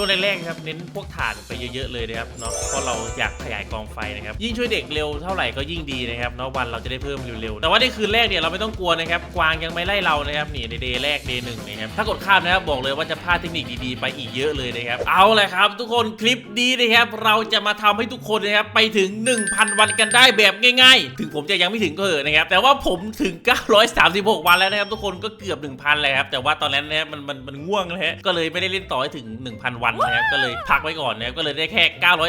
ช่วงแรกๆครับเน้นพวกถ่านไปเยอะๆเลยนะครับเนาะเพราะเราอยากขยายกองไฟนะครับยิ่งช่วยเด็กเร็วเท่าไหร่ก็ยิ่งดีนะครับเนาะวันเราจะได้เพิ่มเร็วๆแต่ว่าในคืนแรกเนี่ยเราไม่ต้องกลัวนะครับกวางยังไม่ไล่เรานะครับนี่ในเดย์แรกเดย์หนึ่งนะครับถ้ากดข้ามนะครับบอกเลยว่าจะพลาดเทคนิคดีๆไปอีกเยอะเลยนะครับเอาเลยครับ ทุกคนคลิปนี้นะครับเราจะมาทำให้ทุกคนนะครับไปถึง 1,000 วันกันได้แบบง่าย ๆ ถึงผมจะยังไม่ถึงก็เถอะนะครับแต่ว่าผมถึง 936 วันแล้วนะครับทุกคนก็เกือบ 1,000เลยครับแต่ว่าตอนนั้นนะครับมันมันมันง่วงนะฮะก็เลยไม่ได้เล่นต่อให้ถึง 1,000 วันนะครับก็เลยพักไว้ก่อนนะครับก็เลยได้แค่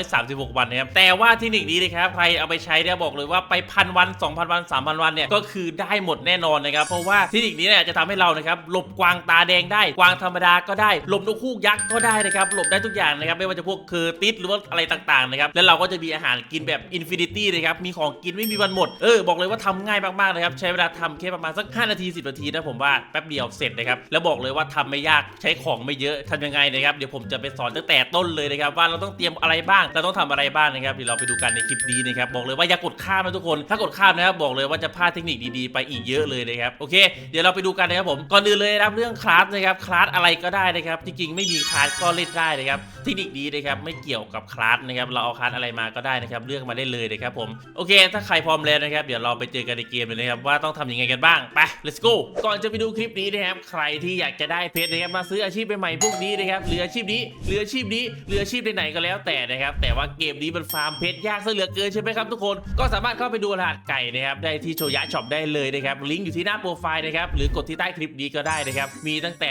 936 วันนะครับแต่ว่าเทคนิคนี้นะครับใครเอาไปใช้เนี่ยบอกเลยว่าไปพันวัน 2,000 วัน 3,000 วันเนี่ยก็คือได้หมดแน่นอนนะครับเพราะว่าเทคนิคนี้เนี่ยจะทำให้เรานะครับหลบกวางตาแดงได้กวางธรรมดาก็ได้หลบนกฮูกยักษ์ก็ได้นะครับหลบได้ทุกอย่างนะครับไม่ว่าจะพวกเคอร์ติสหรือว่าอะไรต่างๆนะครับแล้วเราก็จะมีอาหารกินแบบอินฟินิตี้นะครับมีของกินไม่มีวันหมดเออบอกเลยว่าทำง่ายมากๆนะครับใช้เวลาทำแค่ประมาณสัก 5 นาที 10 นาทีนะผมว่าแป๊บเดียวเสร็จนะครับแล้วบอกเลยว่าทำไม่ยากใช้ของไม่เยอะทำยังไงนะครับเดี๋ยวผมจะไปสอนตั้งแต่ต้นเลยนะครับว่าเราต้องเตรียมอะไรบ้าง เราต้องทำอะไรบ้างนะครับเดี๋ยวเราไปดูกันในคลิปนี้นะครับบอกเลยว่าอย่ากดข้ามนะทุกคนถ้ากดข้ามนะครับบอกเลยว่าจะพลาดเทคนิคดีๆไปอีกเยอะเลยนะครับโอเค เดี๋ยวเราไปดูกันนะครับผมก่อนอื่นเลยนะครับเรื่องคลาสนะครับคลาสอะไรก็ได้นะครับจริงๆไม่มีคลาสก็เล่นได้นะครับเทคนิคนี้นะครับไม่เกี่ยวกับคลาสนะครับเราเอาคลาสอะไรมาก็ได้นะครับเลือกมาได้เลยนะครับผมโอเค ถ้าใครพร้อมแล้วนะครับเดี๋ยวเราไปเจอกันในเกมเลยนะครับว่าต้องทำยังไงกันบ้างไป let's go ก่อนจะไปดูคลิปนี้นะครับใครที่อยากจะได้เพชรนะครับมาซื้ออาชีพใหม่ๆพวกนี้นะครับหรืออาชีพนี้หรืออาชีพนี้หรืออาชีพไหนๆก็แล้วแต่นะครับแต่ว่าเกมนี้มันฟาร์มเพชรยากซะเหลือเกินใช่ไหมครับทุกคนก็สามารถเข้าไปดูรหัสไก่นะครับได้ที่โชยะช็อปได้เลยนะครับลิงก์อยู่ที่หน้าโปรไฟล์นะครับหรือกดที่ใต้คลิปนี้ก็ได้นะครับมีตั้งแต่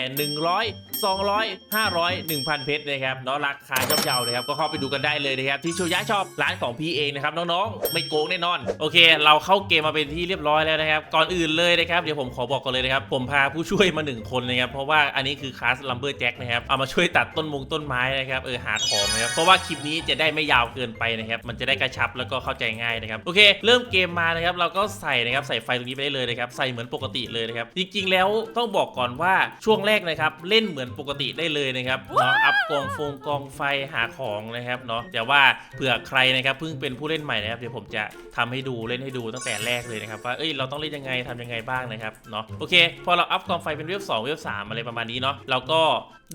100 200 500 1,000 เพชรนะครับเนาะราคาย่อมเยานะครับก็เข้าไปดูกันได้เลยนะครับที่โชยะช็อปร้านของพี่เองนะครับน้องๆไม่โกงแน่นอน โอเค เราเข้าเกมมาเป็นที่เรียบร้อยแล้วนะครับก่อนอื่นเลยนะครับเดี๋ยวผมขอบอกก่อนเลยนะครับผมพาผู้ช่วยมาหนึ่งคนนะครับเพราะว่าอันนี้คือคลาสลัมเบอร์แจ็คนะครับเอามาช่วยตัดต้นมงต้นไม้นะครับเออหาของนะครับเพราะว่าคลิปนี้จะได้ไม่ยาวเกินไปนะครับมันจะได้กระชับแล้วก็เข้าใจง่ายนะครับโอเค เริ่มเกมมานะครับเราก็ใส่นะครับใส่ไฟตรงนี้ไปได้เลยนะครับใส่เหมือนปกติเลยนะครับจริงๆแล้วต้องบอกก่อนว่าช่วงแรกนะครับเล่นเหมือนปกติได้เลยนะครับเนาะอัพกองฟงกองไฟหาของนะครับเนาะแต่ว่าเผื่อใครนะครับเพิ่งเป็นผู้เล่นใหม่นะครับเดี๋ยวผมจะทำให้ดูเล่นให้ดูตั้งแต่แรกเลยนะครับว่าเอ้ยเราต้องเล่นยังไงทำยังไงบ้างนะครับเนาะโอเค พอเราอัพกองไฟเป็นเวฟ2เวฟ3อะไรประมาณนี้เนาะเราก็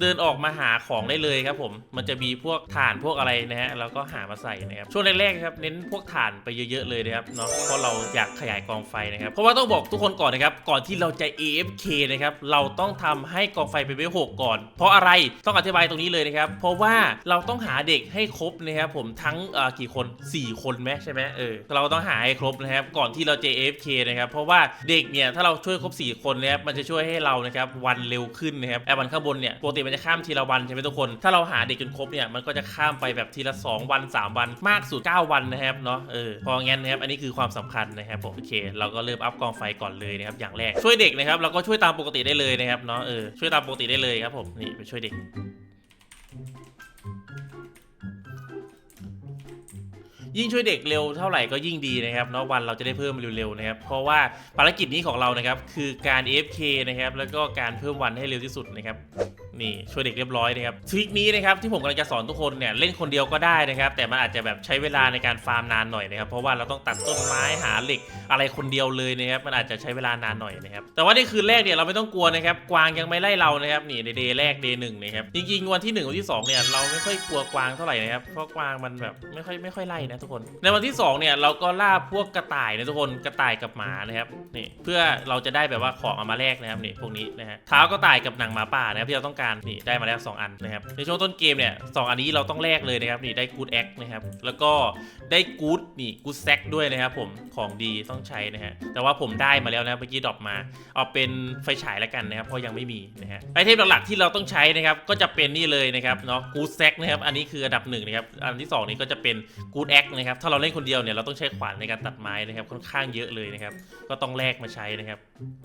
เดินออกมาหาของได้เลยเลยครับผมมันจะมีพวกถ่านพวกอะไรนะฮะเราก็หามาใส่นะครับช่วงแรกๆครับเน้นพวกถ่านไปเยอะๆเลยนะครับเนาะเพราะเราอยากขยายกองไฟนะครับเพราะว่าต้องบอกทุกคนก่อนนะครับก่อนที่เราจะ AFK นะครับเราต้องทำให้กองไฟเป็นเวฟ6ก่อน เพราะอะไรต้องอธิบายตรงนี้เลยนะครับเพราะว่าเราต้องหาเด็กให้ครบนะครับผมทั้งเอ่อกี่คน 4 คนไหมใช่ไหมเออเราต้องหาให้ครบนะครับก่อนที่เราจะ AFK นะครับเพราะว่าเด็กเนี่ยถ้าเราช่วยครบ 4 คนนะครับมันจะช่วยให้เรานะครับวันเร็วขึ้นนะครับไอ้วันข้างบนเนี่ยปกติมันจะข้ามทีละวันใช่ไหมทุกคนถ้าเราหาเด็กจนครบเนี่ยมันก็จะข้ามไปแบบทีละ 2 วัน 3 วันมากสุด 9 วันนะครับเนาะเออพองั้นนะครับอันนี้คือความสำคัญนะครับผมโอเค เราก็เริ่มอัพกองไฟก่อนเลยนะครับอย่างแรกช่วยเด็กนะครับเราก็ช่วยตามปกติได้เลยนะครับเนาะเออช่วยตามปกติได้เลยครับผมนี่ไปช่วยเด็กยิ่งช่วยเด็กเร็วเท่าไหร่ก็ยิ่งดีนะครับเนาะวันเราจะได้เพิ่มเร็วๆนะครับเพราะว่าภารกิจนี้ของเรานะครับคือการ AFK นะครับแล้วก็การเพิ่มวันให้เร็วที่สุดนะครับ นี่ช่วยเด็กเรียบร้อยนะครับทริคนี้นะครับที่ผมกำลังจะสอนทุกคนเนี่ยเล่นคนเดียวก็ได้นะครับ แต่มันอาจจะแบบใช้เวลาในการฟาร์มนานหน่อยนะครับ เพราะว่าเราต้องตัดต้นไม้หาเหล็กอะไรคนเดียวเลยนะครับมันอาจจะใช้เวลานานหน่อยนะครับแต่ว่าในคืนแรกเนี่ยเราไม่ต้องกลัวนะครับกวางยังไม่ไล่เรานะครับนี่ในเดย์แรกเดย์หนึ่งนะครับจริงๆวันที่หนึ่งวันที่สองเนี่ยเราไม่ค่อยกลัวกวางเท่าไหร่นะครับเพราะกวางมันแบบไม่ค่อยไม่ค่อยไล่นะทุกคน ในวันที่สองเนี่ยเราก็ล่าพวกกระต่ายนะทุกคนกระต่ายกับหมานะครับนี่เพื่อเราจะได้แบบว่าของเอามาแลกนะครับนี่พวกนี้นะฮะเท้ากระต่ายกับหนังหมาป่านะครับที่เราต้องการนี่ได้มาแล้วสองอันนะครับในช่วงต้นเกมเนี่ยสองอันนี้เราต้องแลกเลยนะครับนี่ได้กูดแอคนะครับแล้วก็ได้กูดนี่กูดแซกด้วยนะครับผมของดีต้องใช้นะฮะแต่ว่าผมได้มาแล้วนะเมื่อกี้ดรอปมา เอาเป็นไฟฉายแล้วกันนะครับเพราะยังไม่มีนะฮะไอเทมหลักๆที่เราต้องใช้นะครับก็จะเป็นนี่เลยนะครับเนาะกูดแซกนะครับอันนี้คืออันดับหนึ่งนะครับอันที่สองนี้ก็จะเป็นกูดแอคนะครับถ้าเราเล่นคนเดียวเนี่ยเราต้องใช้ขวานในการตัดไม้นะครับค่อนข้างเยอะเลยนะครับก็ต้องแลกมาใช้นะครับ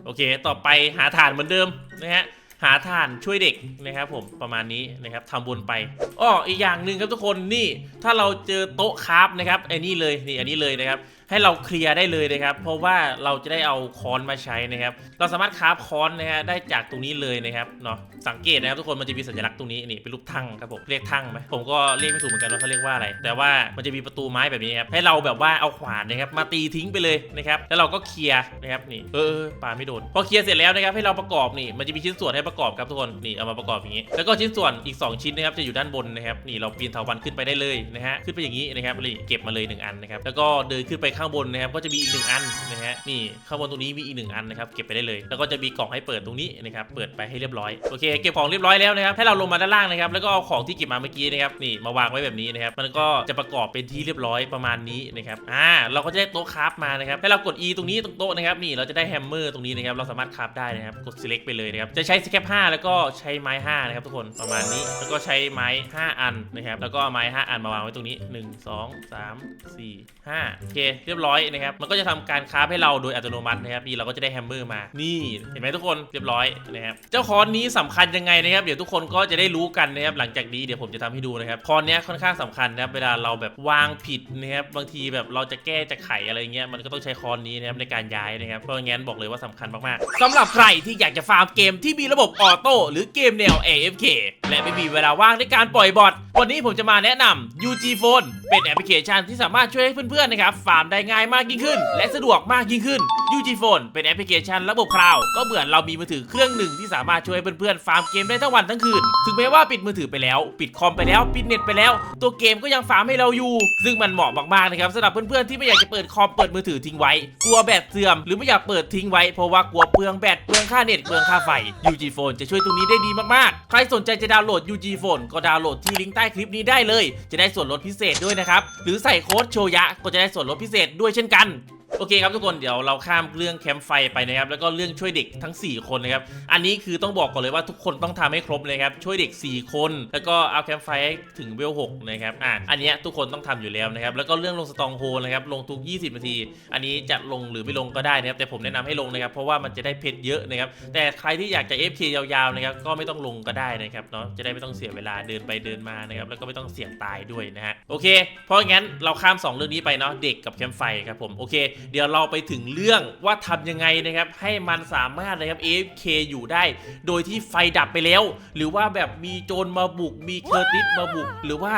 โอเค ต่อไปหาถ่านเหมือนเดิมนะฮะ หาทานช่วยเด็กนะครับผมประมาณนี้นะครับทำวนไปอ้ออีกอย่างหนึ่งครับทุกคนนี่ ถ้าเราเจอโต๊ะคราฟนะครับไอ้นี่เลยนี่อันนี้เลยนะครับ ให้เราเคลียร์ได้เลยนะครับ เพราะว่าเราจะได้เอาค้อนมาใช้นะครับ เราสามารถคราฟค้อนนะฮะได้จากตรงนี้เลยนะครับเนาะสังเกตนะครับทุกคนมันจะมีสัญลักษณ์ตรงนี้นี่เป็นรูปทั่งครับผมเรียกทั่งไหมผมก็เรียกไม่ถูกเหมือนกันว่าเขาเรียกว่าอะไร แต่ว่ามันจะมีประตูไม้แบบนี้ครับให้เราแบบว่าเอาขวานนะครับมาตีทิ้งไปเลยนะครับแล้วเราก็เคลียร์นะครับนี่เออปาไม่โดนพอเคลียร์เสร็จแล้วนะครับให้เราประกอบนี่มันจะมีชิ้นส่วนให้ประกอบครับทุกคนนี่เอามาประกอบอย่างนี้ แล้วก็ชิ้นส่วนอีก 2 ชิ้นนะครับจะอยู่ด้านบนนะครับนี่เราปีนเถาวันขึ้นไปได้เลยนะฮะขึ้นไปอย่างนี้นะครับนี่เก็บมาเลยหนึ่งอันนะครับแล้วก็เดินขึ้นไปข้างบนนะครับก็จะมีอีกหนึ่งอันนะฮะนี่ข้างบนตรงนี้มีอีกหนึ่งอันนะครับเก็บไปได้เลย แล้วก็จะมีกล่องให้เปิดตรงนี้นะครับเปิดไปให้เรียบร้อยโอเคเก็บของเรียบร้อยแล้วนะครับให้เราลงมาด้านล่างนะครับแล้วก็เอาของที่เก็บมาเมื่อกี้นะครับนี่มาวางไว้แบบนี้นะครับมันก็จะประกอบเป็นที่เรียบร้อยประมาณนี้นะครับอ่าเราก็จะได้โต๊ะคราฟมานะครับให้เรากด E ตรงนี้ตรงโต๊ะนะครับนี่เราจะได้แฮมเมอร์ตรงนี้นะครับเราสามารถคราฟได้นะครับกด select ไปเลยนะครับจะใช้สแคป5แล้วก็ใช้ไม้5นะครับทุกคนประมาณนี้แล้วก็ใช้ไม้ 5 อันนะครับแล้วก็ไม้ 5 อันมาวางไว้ตรงนี้ 1 2 3 4 5โอเคเรียบร้อยนะครับ มันก็จะทำการคราฟให้เราโดยอัตโนมัตินะครับนี่เราก็จะได้แฮมเมอร์มา นี่เห็นไหมทุกคนเรียบร้อยนะครับ เจ้าคอนนี้สำคัญยังไงนะครับ เดี๋ยวทุกคนก็จะได้รู้กันนะครับ หลังจากนี้เดี๋ยวผมจะทำให้ดูนะครับ คอนนี้ค่อนข้างสำคัญนะครับ เวลาเราแบบวางผิดนะครับ บางทีแบบเราจะแก้จะไขอะไรเงี้ย มันก็ต้องใช้คอนนี้นะครับในการย้ายนะครับ เพราะงั้นบอกเลยว่าสำคัญมากๆสำหรับใครที่อยากจะฟาร์มเกมที่มีระบบออโต้หรือเกมแนว AFK และไม่มีเวลาว่างในการปล่อยบอทวันนี้ผมจะมาแนะนำ UG Phone เป็นแอปพลิเคชันที่สามารถช่วยให้เพื่อนๆนะครับฟาร์มได้ง่ายมากยิ่งขึ้น และสะดวกมากยิ่งขึ้น UG Phone เป็นแอปพลิเคชันระบบคลาวด์ก็เหมือนเรามีมือถือเครื่องหนึ่งที่สามารถช่วยให้เพื่อนๆฟาร์มเกมได้ทั้งวันทั้งคืน ถึงแม้ว่าปิดมือถือไปแล้ว ปิดคอมไปแล้ว ปิดเน็ตไปแล้ว ตัวเกมก็ยังฟาร์มให้เราอยู่ ซึ่งมันเหมาะมากๆนะครับสำหรับเพื่อนๆที่ไม่อยากจะเปิดคอมเปิดมือถือทิ้งไว้ กลัวแบตเสื่อมหรือไม่อยากเปิดทิ้งไว้เพราะว่ากลัวเปลืองแบตเปลืองค่าเน็ตเปลืองค่าไฟ UG Phone จะช่วยตรงนี้ได้ดีมากๆ ใครสนใจจะดาวน์โหลด UG Phone ก็ดาวน์โหลดที่ลิงก์ต้คลิปนี้ได้เลย จะได้ส่วนลดพิเศษด้วยนะครับ หรือใส่โค้ดโชยะก็จะได้ส่วนลดพิเศษด้วยเช่นกัน โอเคครับทุกคนเดี๋ยวเราข้ามเรื่องแคมป์ไฟไปนะครับแล้วก็เรื่องช่วยเด็กทั้ง 4 คนนะครับอันนี้คือต้องบอกก่อนเลยว่าทุกคนต้องทำให้ครบเลยครับช่วยเด็ก 4 คน แล้วก็เอาแคมป์ไฟให้ถึงเวล6นะครับอะอันนี้ทุกคนต้องทำอยู่แล้วนะครับแล้วก็เรื่องลงสตองโฮนะครับลงทุก 20 นาที อันนี้จะลงหรือไม่ลงก็ได้นะครับแต่ผมแนะนำให้ลงนะครับเพราะว่ามันจะได้เพชรเยอะนะครับแต่ใครที่อยากจะ FK ยาวๆนะครับก็ไม่ต้องลงก็ได้นะครับเนาะจะได้ไม่ต้องเสียเวลาเดินไปเดินมานะครับแล้วก็ไม่ต้องเสี่ยงตายด้วยนะฮะโอเค เพราะงั้นเราข้ามสองเรื่องนี้ไปเนาะเด็กกับแคมป์ไฟครับผมโอเคเดี๋ยวเราไปถึงเรื่องว่าทำยังไงนะครับ ให้มันสามารถนะครับ AFK อยู่ได้ โดยที่ไฟดับไปแล้ว หรือว่าแบบมีโจรมาบุก มีเคอร์ติสมาบุก หรือว่า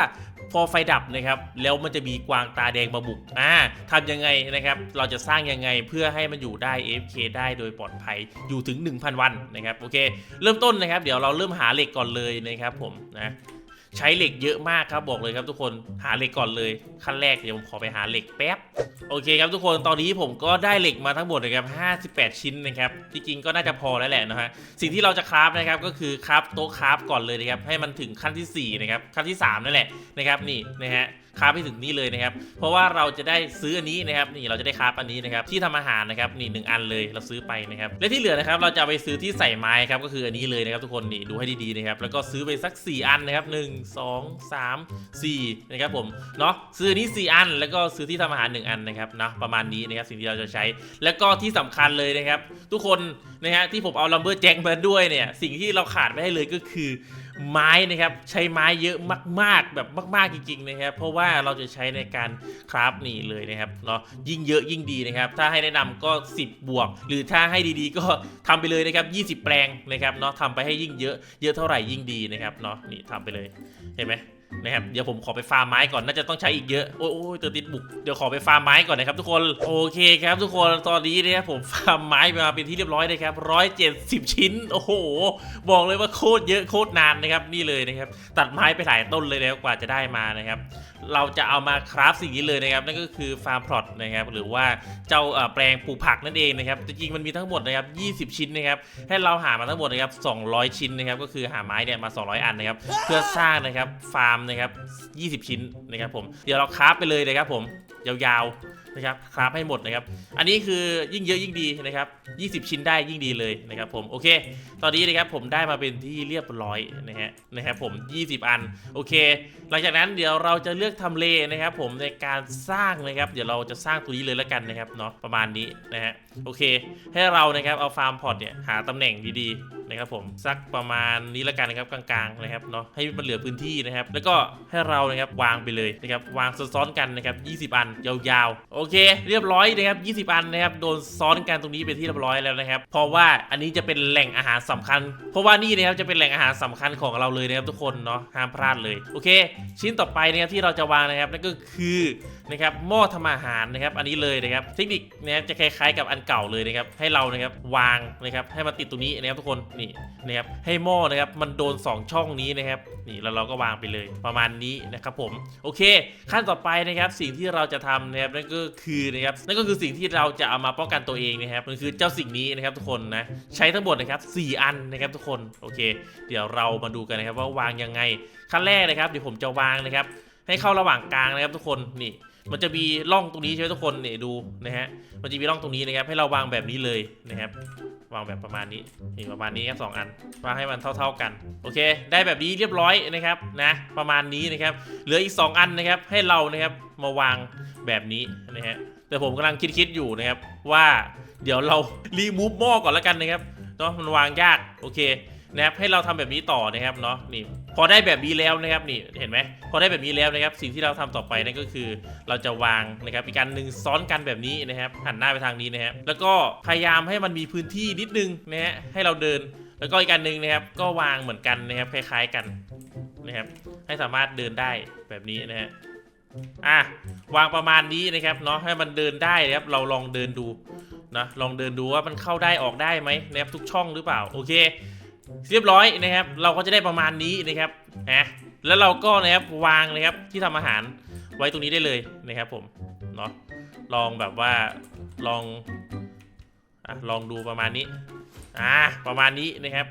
พอไฟดับนะครับ แล้วมันจะมีกวางตาแดงมาบุกอ่าทำยังไงนะครับ เราจะสร้างยังไงเพื่อให้มันอยู่ได้ AFK ได้โดยปลอดภัยอยู่ถึง 1,000 วันนะครับ โอเค เริ่มต้นนะครับ เดี๋ยวเราเริ่มหาเหล็กก่อนเลยนะครับผมนะ ใช้เหล็กเยอะมากครับบอกเลยครับทุกคนหาเหล็กก่อนเลยขั้นแรกเดี๋ยวผมขอไปหาเหล็กแป๊บโอเคครับทุกคนตอนนี้ผมก็ได้เหล็กมาทั้งหมดนะครับ58 ชิ้นนะครับจริงๆก็น่าจะพอแล้วแหละนะฮะสิ่งที่เราจะคราฟนะครับก็คือคราฟโต๊ะคราฟก่อนเลยนะครับให้มันถึงขั้นที่4นะครับขั้นที่3นั่นแหละนะครับนี่นะฮะคราฟไปถึงนี่เลยนะครับ เพราะว่าเราจะได้ซื้ออันนี้นะครับ นี่เราจะได้คราฟอันนี้นะครับ ที่ทำอาหารนะครับนี่หนึ่งอันเลยเราซื้อไปนะครับ และที่เหลือนะครับ เราจะไปซื้อที่ใส่ไม้ครับก็คืออันนี้เลยนะครับทุกคนนี่ดูให้ดีๆนะครับแล้วก็ซื้อไปสัก 4 อันนะครับ1 2 3 4นะครับผมเนาะซื้อนี้ 4 อัน แล้วก็ซื้อที่ทำอาหาร 1 อันนะครับเนาะประมาณนี้นะครับสิ่งที่เราจะใช้ แล้วก็ที่สำคัญเลยนะครับ ทุกคนนะฮะที่ผมเอาลัมเบอร์แจ็คมาด้วยเนี่ยสิ่งที่เราขาดไม่ได้เลยก็คือ ไม้นะครับใช้ไม้เยอะมาก ๆ แบบมาก ๆจริงๆนะครับเพราะว่าเราจะใช้ในการคราฟนี่เลยนะครับเนาะยิ่งเยอะยิ่งดีนะครับ ถ้าให้แนะนำก็ 10 บวก หรือถ้าให้ดีๆ ก็ทำไปเลยนะครับ20 แปลงนะครับเนาะทำไปให้ยิ่งเยอะเยอะเท่าไหร่ยิ่งดีนะครับเนาะนี่ทำไปเลยเห็นไหม นะครับเดี๋ยวผมขอไปฟาร์มไม้ก่อนน่าจะต้องใช้อีกเยอะโอ้ยเตอร์ติดบุกเดี๋ยวขอไปฟาร์มไม้ก่อนนะครับทุกคนโอเคครับทุกคนตอนนี้นะครับผมฟาร์มไม้มาเป็นที่เรียบร้อยนะครับร้อยเจ็ดสิบชิ้นโอ้โห บอกเลยว่าโคตรเยอะโคตรนานนะครับนี่เลยนะครับตัดไม้ไปหลายต้นเลยนะครับกว่าจะได้มานะครับเราจะเอามาคราฟสิ่งนี้เลยนะครับนั่นก็คือฟาร์มพลอตนะครับหรือว่าเจ้าแปลงปลูกผักนั่นเองนะครับจริงๆมันมีทั้งหมดนะครับ20 ชิ้นนะครับให้เราหามาทั้งหมดนะครับ200 ชิ้นนะครับก็คือหาไม้เนี่ยมา 200 อันนะครับเพื่อสร้างนะครับฟาร์มนะครับ 20 ชิ้นนะครับผม เดี๋ยวเราคราฟไปเลยนะครับผม ยาวๆนะครับ คราฟให้หมดนะครับ อันนี้คือยิ่งเยอะยิ่งดีนะครับ 20 ชิ้นได้ยิ่งดีเลยนะครับผม โอเค ตอนนี้นะครับผมได้มาเป็นที่เรียบร้อยนะฮะ นะครับผม 20 อัน โอเค หลังจากนั้นเดี๋ยวเราจะเลือกทำเลนะครับผมในการสร้างนะครับ เดี๋ยวเราจะสร้างตัวนี้เลยแล้วกันนะครับเนาะ ประมาณนี้นะฮะ โอเค ให้เรานะครับเอาฟาร์มพอร์ตเนี่ยหาตำแหน่งดีๆ นะครับผมสักประมาณนี้ละกันนะครับกลางๆนะครับเนาะให้มันเหลือพื้นที่นะครับ แล้วก็ให้เรานะครับวางไปเลยนะครับวางซ้อนๆกันนะครับ20 อันยาวๆ โอเค เรียบร้อยนะครับ20 อันนะครับโดนซ้อนกันตรงนี้เป็นที่เรียบร้อยแล้วนะครับ เพราะว่าอันนี้จะเป็นแหล่งอาหารสำคัญ เพราะว่านี่นะครับจะเป็นแหล่งอาหารสำคัญของเราเลยนะครับทุกคนเนาะห้ามพลาดเลยโอเค ชิ้นต่อไปนะครับที่เราจะวางนะครับนั่นก็คือ นะครับหม้อทำอาหารนะครับ อันนี้เลยนะครับเทคนิคนะครับจะคล้ายๆกับอันเก่าเลยนะครับ ให้เรานะครับวางนะครับให้มันติดตรงนี้นะครับทุกคนนี่นะครับให้หม้อนะครับมันโดน 2 ช่องนี้นะครับนี่แล้วเราก็วางไปเลยประมาณนี้นะครับผมโอเค ขั้นต่อไปนะครับสิ่งที่เราจะทำนะครับนั่นก็คือนะครับนั่นก็คือสิ่งที่เราจะเอามาป้องกันตัวเองนะครับมันคือเจ้าสิ่งนี้นะครับทุกคนนะใช้ทั้งหมดนะครับ 4 อันนะครับทุกคนโอเค เดี๋ยวเรามาดูกันนะครับว่าวางยังไงขั้นแรกนะครับเดี๋ยวผมจะวางนะครับให้เข้าระหว่างกลางนะครับทุกคนนี่ มันจะมีร่องตรงนี้ใช่ไหมทุกคนเนี่ดูนะฮะ มันจะมีร่องตรงนี้นะครับ ให้เราวางแบบนี้เลยนะครับ วางแบบประมาณนี้นี่ประมาณนี้ครับสองอันวางให้มันเท่า ๆกัน โอเค ได้แบบนี้เรียบร้อยนะครับนะประมาณนี้นะครับเหลืออีก 2 อันนะครับให้เรานะครับมาวางแบบนี้นะฮะแต่ผมกำลังคิดๆอยู่นะครับว่าเดี๋ยวเรารีมูฟหม้อก่อนแล้วกันนะครับเนาะมันวางยากโอเคนะครับให้เราทำแบบนี้ต่อนะครับเนาะนี่ พอได้แบบนี้แล้วนะครับนี่เห็นไหมพอได้แบบนี้แล้วนะครับ สิ่งที่เราทำต่อไปนั่นก็คือ เราจะวางนะครับอีกการหนึ่งซ้อนกันแบบนี้นะครับหันหน้าไปทางนี้นะครับแล้วก็พยายามให้มันมีพื้นที่นิดนึงนะฮะให้เราเดิน แล้วก็อีกการหนึ่งนะครับ ก็วางเหมือนกันนะครับคล้าย ๆกันนะครับ ให้สามารถเดินได้แบบนี้นะฮะอะวางประมาณนี้นะครับเนาะให้มันเดินได้นะครับ เราลองเดินดูนะลองเดินดูว่ามันเข้าได้ออกได้ไหมนะครับทุกช่องหรือเปล่าโอเค เรียบร้อยนะครับ เราก็จะได้ประมาณนี้นะครับนะแล้วเราก็นะครับวางนะครับที่ทำอาหารไว้ตรงนี้ได้เลยนะครับผมเนาะลองแบบว่าลองอลองดูประมาณนี้อ่าประมาณนี้นะครับ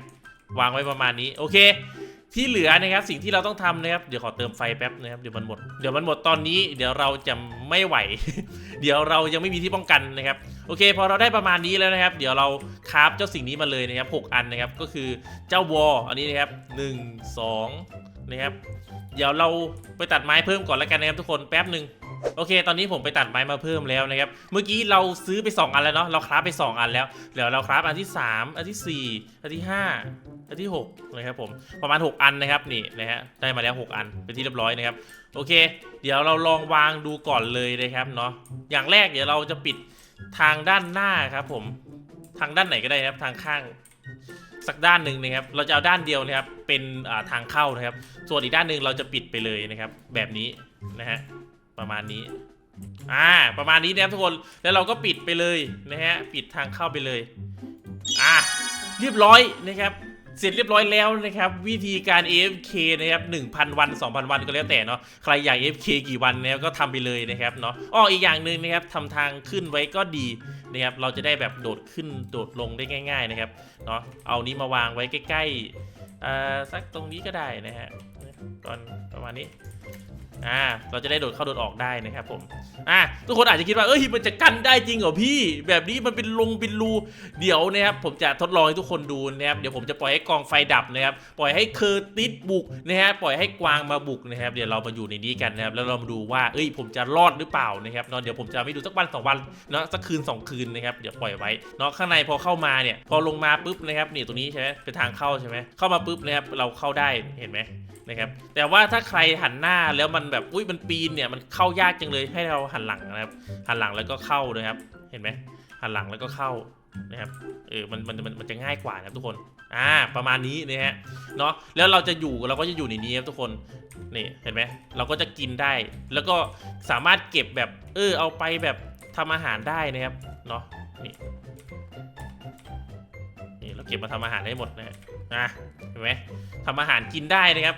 วางไว้ประมาณนี้โอเค ที่เหลือนะครับสิ่งที่เราต้องทำนะครับเดี๋ยวขอเติมไฟแป๊บนะครับเดี๋ยวมันหมดเดี๋ยวมันหมดตอนนี้ เดี๋ยวเราจะไม่ไหว เดี๋ยวเรายังไม่มีที่ป้องกันนะครับโอเค พอเราได้ประมาณนี้แล้วนะครับ เดี๋ยวเราคราฟเจ้าสิ่งนี้มาเลยนะครับ 6 อันนะครับก็คือเจ้าวอลอันนี้นะครับ 1 2 นะครับ เดี๋ยวเราไปตัดไม้เพิ่มก่อนแล้วกันนะครับทุกคนแป๊บหนึ่ง โอเค ตอนนี้ผมไปตัดไม้มาเพิ่มแล้วนะครับ เมื่อกี้เราซื้อไป 2 อันแล้วเนาะ เราคราฟไป 2 อันแล้วเดี๋ยวเราคราฟอันที่ 3 อันทีสี่ 4 อันที่ 5 อันที่6นะครับผม ประมาณ 6 อันนะครับนี่นะฮะ ได้มาแล้ว 6 อัน เป็นที่เรียบร้อยนะครับ โอเค เดี๋ยวเราลองวางดูก่อนเลยนะครับเนาะ อย่างแรกเดี๋ยวเราจะปิดทางด้านหน้าครับผม ทางด้านไหนก็ได้นะครับ ทางข้างสักด้านหนึ่งนะครับ เราจะเอาด้านเดียวนะครับ เป็นทางเข้านะครับ ส่วนอีกด้านหนึ่งเราจะปิดไปเลยนะครับ แบบนี้นะฮะ ประมาณนี้ อ่า ประมาณนี้นะครับทุกคน แล้วเราก็ปิดไปเลยนะฮะ ปิดทางเข้าไปเลย อะเรียบร้อยนะครับเสร็จเรียบร้อยแล้วนะครับ วิธีการ AFK นะครับ 1,000 วัน 2,000 วันก็แล้วแต่เนาะใครอยาก AFK กี่วันนะครับก็ทำไปเลยนะครับเนาะอ้ออีกอย่างหนึ่งนะครับทำทางขึ้นไว้ก็ดีนะครับเราจะได้แบบโดดขึ้นโดดลงได้ง่าย ๆนะครับเนาะเอานี้มาวางไว้ใกล้ๆอ่าสักตรงนี้ก็ได้นะฮะตอนประมาณนี้ อ่าเราจะได้โดดเข้าโดดออกได้นะครับผมอ่าทุกคนอาจจะคิดว่าเอ้ยมันจะกั้นได้จริงเหรอพี่ แบบนี้มันเป็นลงเป็นรูเดี๋ยวนะครับผมจะทดลองให้ทุกคนดูนะครับเดี๋ยวผมจะปล่อยให้กองไฟดับนะครับปล่อยให้เคอร์ติสบุกนะฮะปล่อยให้กวางมาบุกนะครับ เดี๋ยวเรามาอยู่ในนี้กันนะครับแล้วเรามาดูว่าเอ้ยผมจะรอดหรือเปล่านะครับเนาะเดี๋ยวผมจะไม่ดูสักวันสองวันเนาะสักคืนสองคืนนะครับเดี๋ยวปล่อยไว้เนาะข้างในพอเข้ามาเนี่ยพอลงมาปุ๊บนะครับนี่ตรงนี้ใช่ไหมเป็นทางเข้าใช่ไหมเข้ามาปุ๊บนะครับเราเข้าได้เห็นไหมนะครับแต่ว่าถ้าใครหันหน้าแล้วมันแบบอุ้ยมันปีนเนี่ยมันเข้ายากจังเลยให้เราหันหลังนะครับ หันหลังแล้วก็เข้านะครับ เห็นไหมหันหลังแล้วก็เข้านะครับเออมันมันมันมันจะง่ายกว่านะครับทุกคนอ่าประมาณนี้นะฮะเนาะแล้วเราจะอยู่เราก็จะอยู่ในนี้ครับทุกคนนี่เห็นไหมเราก็จะกินได้ แล้วก็สามารถเก็บแบบเออเอาไปแบบทำอาหารได้นะครับเนาะนี่นี่เราเก็บมาทำอาหารได้หมดนะฮะอะเห็นไหมทำอาหารกินได้นะครับ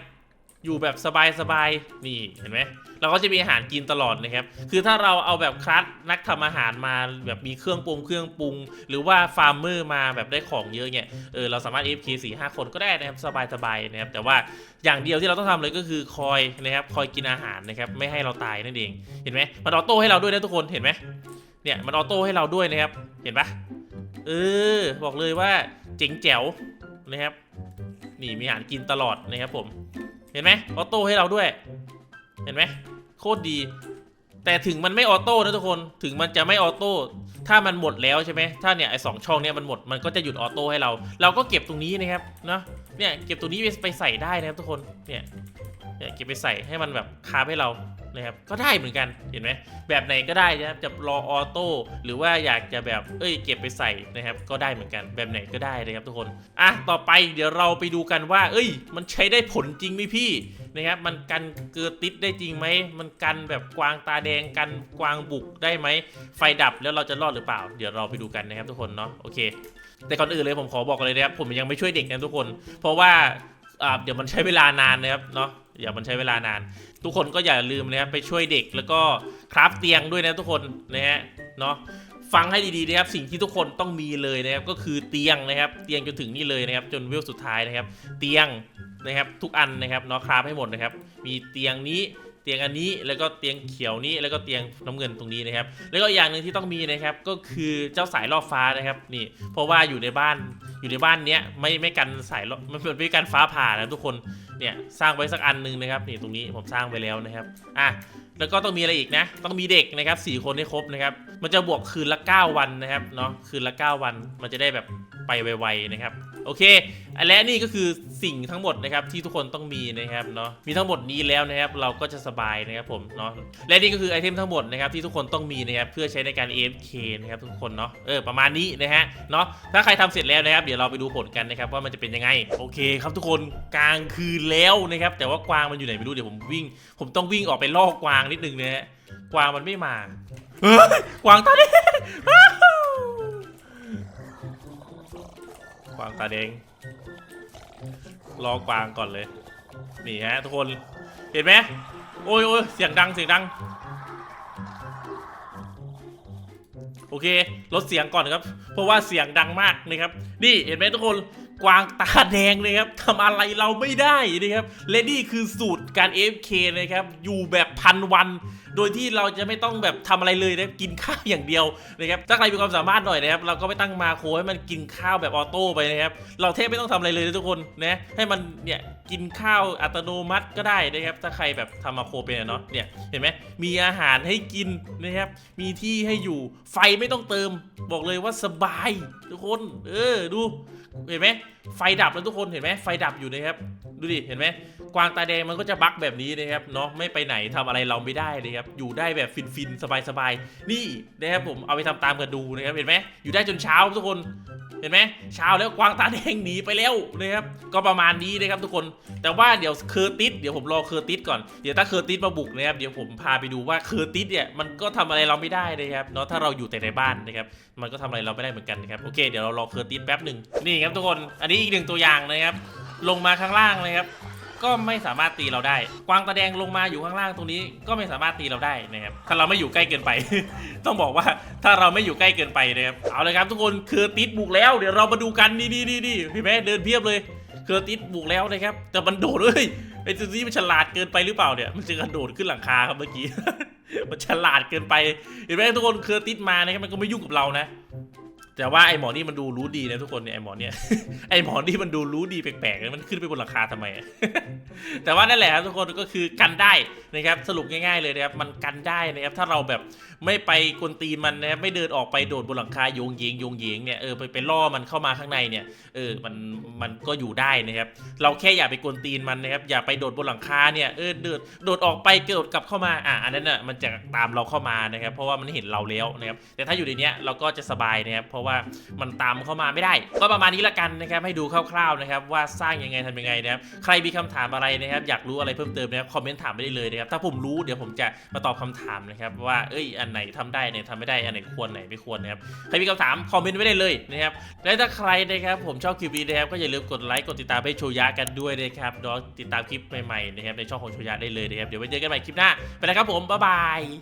อยู่แบบสบายๆนี่เห็นไหมเราก็จะมีอาหารกินตลอดนะครับ คือถ้าเราเอาแบบคลาสนักทำอาหารมาแบบมีเครื่องปรุงเครื่องปรุง หรือว่าฟาร์มเมอร์มาแบบได้ของเยอะเนี่ยเออเราสามารถ FK 4 5 คนก็ได้นะครับสบายๆนะครับแต่ว่าอย่างเดียวที่เราต้องทำเลยก็คือคอยนะครับคอยกินอาหารนะครับไม่ให้เราตายนั่นเองเห็นไหมมันออโต้ให้เราด้วยนะทุกคนเห็นไหมเนี่ยมันออโต้ให้เราด้วยนะครับเห็นปะเออบอกเลยว่าเจ๋งแจ๋วนะครับนี่มีอาหารกินตลอดนะครับผม เห็นไหมออโต้ให้เราด้วย เห็นไหมโคตรดี แต่ถึงมันไม่ออโต้นะทุกคนถึงมันจะไม่ออโต้ถ้ามันหมดแล้วใช่ไหมถ้าเนี่ยไอ้สองช่องเนี่ยมันหมดมันก็จะหยุดออโต้ให้เรา เราก็เก็บตรงนี้นะครับเนาะเนี่ยเก็บตรงนี้ไปไปใส่ได้นะครับทุกคนเนี่ยเนี่ยเก็บไปใส่ให้มันแบบคาบให้เรา นะครับก็ได้เหมือนกันเห็นไหมแบบไหนก็ได้นะครับจะรอออโต้หรือว่าอยากจะแบบเอ้ยเก็บไปใส่นะครับก็ได้เหมือนกันแบบไหนก็ได้นะครับทุกคนอะต่อไปเดี๋ยวเราไปดูกันว่า เอ้ย มันใช้ได้ผลจริงไหมพี่นะครับมันกันเกลือติดได้จริงไหมมันกันแบบกวางตาแดงกันกวางบุกได้ไหมไฟดับแล้วเราจะรอดหรือเปล่า เดี๋ยวเราไปดูกันนะครับทุกคนเนาะโอเค แต่ก่อนอื่นเลยผมขอบอกเลยนะครับผมยังไม่ช่วยเด็กนะทุกคน เพราะว่าอ่าเดี๋ยวมันใช้เวลานานนะครับเนาะเดี๋ยวมันใช้เวลานาน ทุกคนก็อย่าลืมนะครับไปช่วยเด็กแล้วก็คราฟเตียงด้วยนะทุกคนนะฮะเนาะฟังให้ดีๆนะครับสิ่งที่ทุกคนต้องมีเลยนะครับก็คือเตียงนะครับ เตียงจนถึงนี่เลยนะครับ จนเวลสุดท้ายนะครับ เตียงนะครับทุกอันนะครับเนาะคราฟให้หมดนะครับ มีเตียงนี้ เตียงอันนี้แล้วก็เตียงเขียวนี้แล้วก็เตียงน้ำเงินตรงนี้นะครับ แล้วก็อย่างหนึ่งที่ต้องมีนะครับก็คือเจ้าสายล่อฟ้านะครับนี่เพราะว่าอยู่ในบ้านอยู่ในบ้านเนี้ยไม่ไม่กันสายล่อมันไม่กันฟ้าผ่านะทุกคนเนี่ยสร้างไว้สักอันหนึ่งนะครับนี่ตรงนี้ผมสร้างไปแล้วนะครับอะแล้วก็ต้องมีอะไรอีกนะ ต้องมีเด็กนะครับสี่คนให้ครบนะครับ มันจะบวกคืนละ 9 วันนะครับเนาะคืนละ 9 วันมันจะได้แบบไปไวๆนะครับ โอเคและนี่ก็คือสิ่งทั้งหมดนะครับที่ทุกคนต้องมีนะครับเนาะมีทั้งหมดนี้แล้วนะครับเราก็จะสบายนะครับผมเนาะและนี่ก็คือไอเทมทั้งหมดนะครับที่ทุกคนต้องมีนะครับเพื่อใช้ในการ AFK นะครับทุกคนเนาะเออประมาณนี้นะฮะเนาะถ้าใครทำเสร็จแล้วนะครับเดี๋ยวเราไปดูผลกันนะครับว่ามันจะเป็นยังไงโอเคครับทุกคนกลางคืนแล้วนะครับแต่ว่ากวางมันอยู่ไหนไม่รู้เดี๋ยวผมวิ่ง ผมต้องวิ่งออกไปล่อกวางนิดนึงนะฮะกวางมันไม่มากวางตาแด กวางตาแดง รอกวางก่อนเลย นี่ฮะทุกคน เห็นไหมโอ้ยโอ้ยเสียงดังเสียงดัง โอเค ลดเสียงก่อนครับ เพราะว่าเสียงดังมากนะครับ นี่เห็นไหมทุกคน กวางตาแดงเลยครับทำอะไรเราไม่ได้นะครับและนี่คือสูตรการ AFK นะครับอยู่แบบพันวัน โดยที่เราจะไม่ต้องแบบทำอะไรเลยนะกินข้าวอย่างเดียวนะครับถ้าใครมีความสามารถหน่อยนะครับเราก็ไม่ตั้งมาโคให้มันกินข้าวแบบออโต้ไปนะครับเราแทบไม่ต้องทำอะไรเลยนะทุกคนนะให้มันเนี่ย กินข้าวอัตโนมัติก็ได้นะครับ ถ้าใครแบบทำมาโครเป็นเนาะเนี่ยเห็นไหมมีอาหารให้กินนะครับ มีที่ให้อยู่ไฟไม่ต้องเติม บอกเลยว่าสบายทุกคน เออดูเห็นไหม ไฟดับแล้วทุกคนเห็นไหมไฟดับอยู่นะครับ ดูดิเห็นไหมกวางตาแดงมันก็จะบักแบบนี้นะครับเนาะไม่ไปไหนทำอะไรเราไม่ได้เลยครับอยู่ได้แบบฟินๆสบายๆนี่นะครับผมเอาไปทำตามกันดูนะครับเห็นไหมอยู่ได้จนเช้าทุกคนเห็นไหมเช้าแล้วกวางตาแดงหนีไปแล้วนะครับก็ประมาณนี้นะครับทุกคนแต่ว่าเดี๋ยวเคอร์ติสเดี๋ยวผมรอเคอร์ติสก่อนเดี๋ยวถ้าเคอร์ติสมาบุกนะครับเดี๋ยวผมพาไปดูว่าเคอร์ติสเนี่ยมันก็ทำอะไรเราไม่ได้นะครับเนาะถ้าเราอยู่แต่ในบ้านนะครับมันก็ทำอะไรเราไม่ได้เหมือนกันนะครับโอเคเดี๋ยวเรารอเคอร์ติสแป๊บหนึ่งนี่ครับทุกคนอันนี้อีกหนึ่งตัวอย่างนะครับ ลงมาข้างล่างนะครับ ก็ไม่สามารถตีเราได้ กวางตาแดงลงมาอยู่ข้างล่างตรงนี้ ก็ไม่สามารถตีเราได้นะครับ ถ้าเราไม่อยู่ใกล้เกินไป ต้องบอกว่าถ้าเราไม่อยู่ใกล้เกินไปนะครับ เอาเลยครับทุกคนเคอร์ติสบุกแล้ว เดี๋ยวเรามาดูกันนี่นี่นี่นี่พี่แม่เดินเพียบเลย เคอร์ติสบุกแล้วนะครับ แต่มันโดดเลยไอ้ตัวนี้มันฉลาดเกินไปหรือเปล่าเนี่ย มันจะกระโดดขึ้นหลังคาครับเมื่อกี้ มันฉลาดเกินไป เห็นไหมทุกคนเคอร์ติสมานะครับมันก็ไม่ยุ่งกับเรานะ แต่ว่าไอหมอนี่มันดูรู้ดีนะทุกคนเนี่ยไอหมอเนี่ยไอหมอนี่มันดูรู้ดีแปลกๆนะมันขึ้นไปบนหลังคาทำไมอะแต่ว่านั่นแหละครับทุกคนก็คือกันได้นะครับสรุปง่ายๆเลยนะครับมันกันได้นะครับถ้าเราแบบไม่ไปกวนตีนมันนะครับไม่เดินออกไปโดดบนหลังคาโยงเยงโยงเยงเนี่ยเออไปไปล่อมันเข้ามาข้างในเนี่ยเออมันมันก็อยู่ได้นะครับเราแค่อย่าไปกวนตีนมันนะครับอย่าไปโดดบนหลังคาเนี่ยเออโดดโดดออกไปเกิดกลับเข้ามาอะอันนั้นน่ะมันจะตามเราเข้ามานะครับเพราะว่ามันเห็นเราแล้วนะครับแต่ถ้าอยู่ในเนี้ยเราก็จะสบายนะครับเพราะว่ามันตามเข้ามาไม่ได้ ก็ประมาณนี้ละกันนะครับให้ดูคร่าวๆนะครับว่าสร้างยังไงทำยังไงนะครับใครมีคำถามอะไรนะครับอยากรู้อะไรเพิ่มเติมนะครับคอมเมนต์ถามไปได้เลยนะครับถ้าผมรู้เดี๋ยวผมจะมาตอบคำถามนะครับว่าเอ้ยอันไหนทำได้อันไหนทำไม่ได้อันไหนควรไหนไม่ควรนะครับใครมีคำถามคอมเมนต์ไว้ได้เลยนะครับและถ้าใครนะครับผมชอบคลิปนี้นะครับก็อย่าลืมกดไลค์กดติดตามให้โชยะกันด้วยนะครับเดี๋ยวติดตามคลิปใหม่ๆนะครับในช่องของโชยะได้เลยนะครับเดี๋ยวไว้เจอกันใหม่คลิปหน้าไปแล้วครับผมบ๊ายบาย